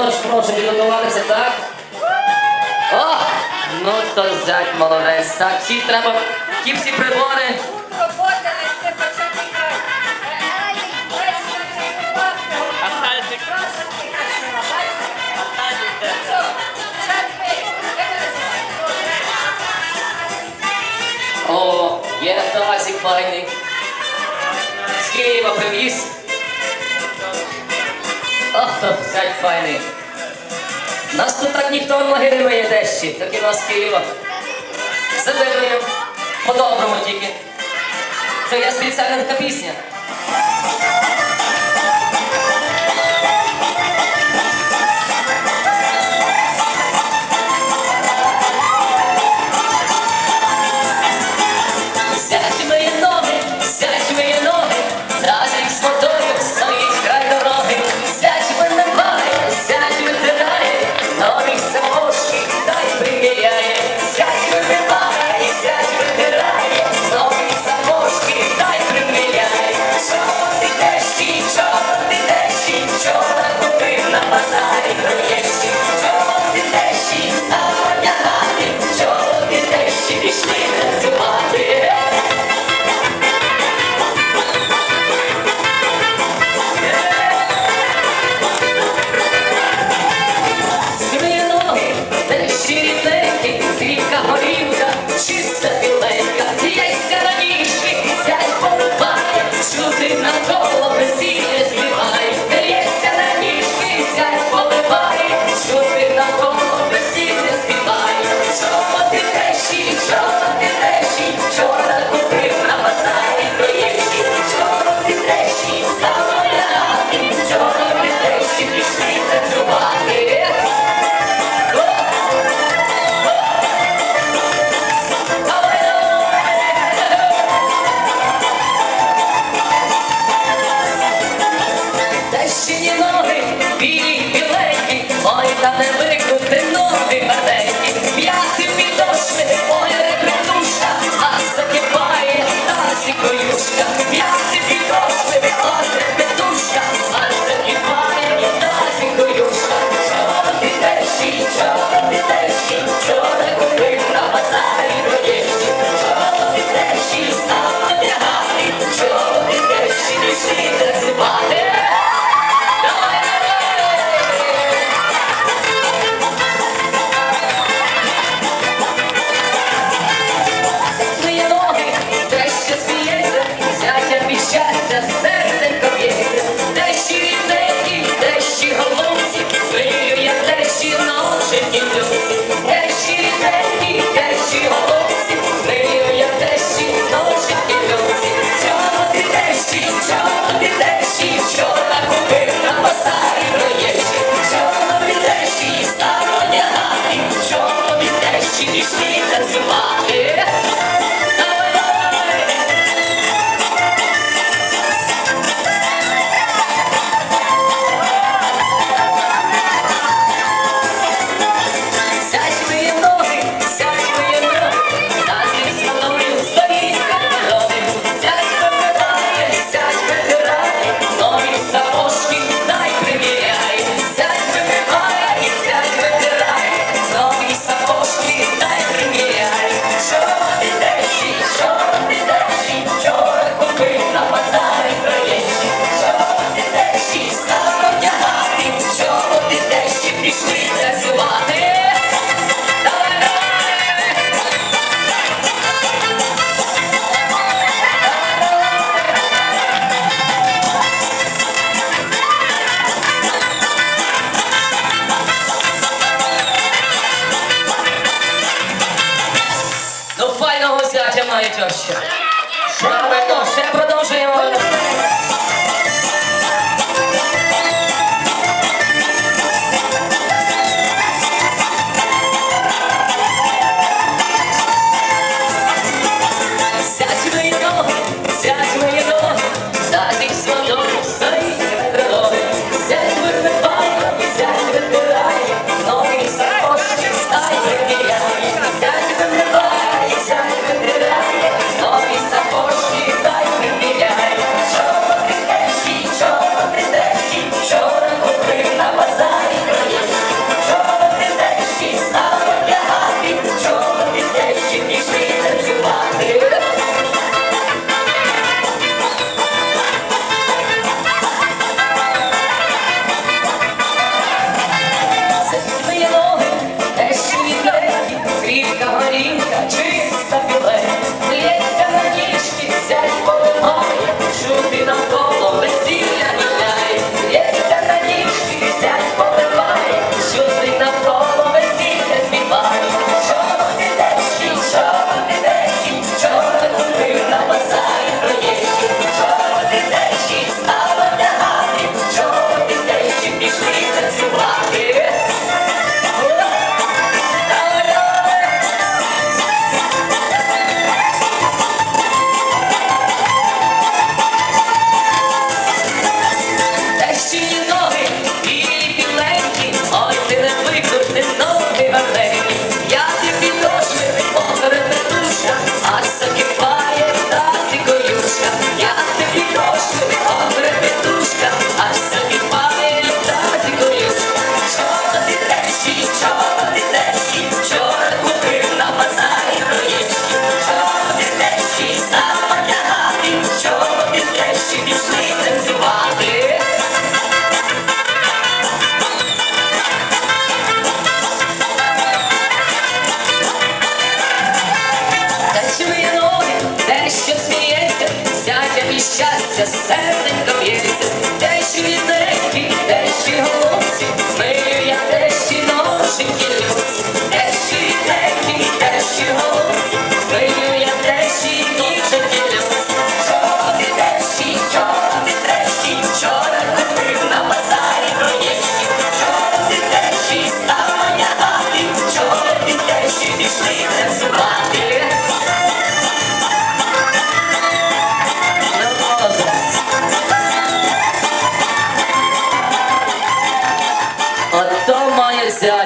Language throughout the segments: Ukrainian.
Отож, прошу, підготувалися, так? О! Ну то зять молодець. Так, всі треба, ті всі прибори. О, є Тарасик файний. З Києва привіз. 105 файний. Нас тут так ніхто в ноги не миє Так і нас Києва. Забируємо по-доброму тільки. То я спеціальна така пісня. Oi, tá até brinco, tem no святі найдорожче. Ще продовжуємо.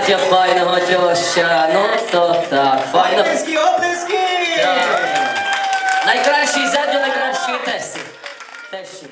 Настя файного тілоща. Ну то так, файно. Оплески, оплески! Найкращий ззаду, найкращий тесі. Тесі.